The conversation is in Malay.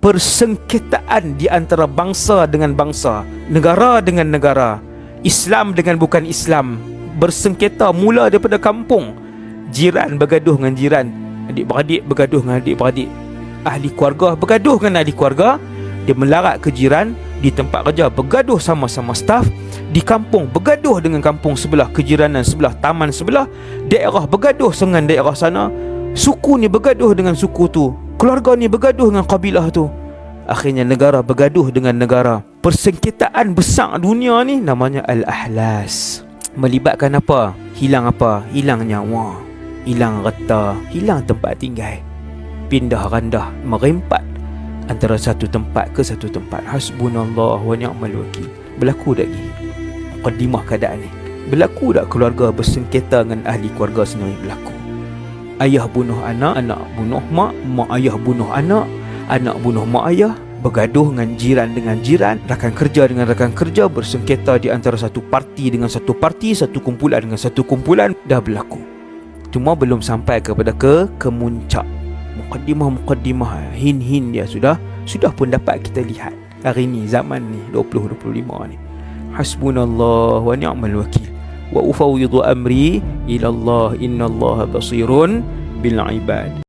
persengketaan di antara bangsa dengan bangsa, negara dengan negara, Islam dengan bukan Islam, bersengketa mula daripada kampung. Jiran bergaduh dengan jiran, adik-beradik bergaduh dengan adik-beradik, ahli keluarga bergaduh dengan ahli keluarga, dia melarat ke jiran di tempat kerja bergaduh sama-sama staf di kampung bergaduh dengan kampung sebelah kejiranan sebelah taman sebelah daerah bergaduh dengan daerah sana suku ni bergaduh dengan suku tu keluarga ni bergaduh dengan kabilah tu. Akhirnya negara bergaduh dengan negara. Persengketaan besar dunia ni namanya al-ahlas. Melibatkan apa? Hilang apa? Hilang nyawa. Hilang reta hilang tempat tinggal. Pindah randah merempat. Antara satu tempat ke satu tempat. Hasbunallah wa ni'mal wakil. Berlaku tak ni? Mukaddimah keadaan ni. Berlaku tak keluarga bersengketa dengan ahli keluarga sendiri berlaku ayah bunuh anak anak bunuh mak mak ayah bunuh anak anak bunuh mak ayah bergaduh dengan jiran dengan jiran rakan kerja dengan rakan kerja bersengketa di antara satu parti dengan satu parti satu kumpulan dengan satu kumpulan dah berlaku. Cuma belum sampai kepada ke kemuncak. Mukaddimah-mukaddimah hin-hin dia sudah sudah pun dapat kita lihat. Hari ni zaman ni 2025 ni. Hasbunallah wa ni'mal wakil wa ufawwidu amri ila Allah innallaha basirun bil ibad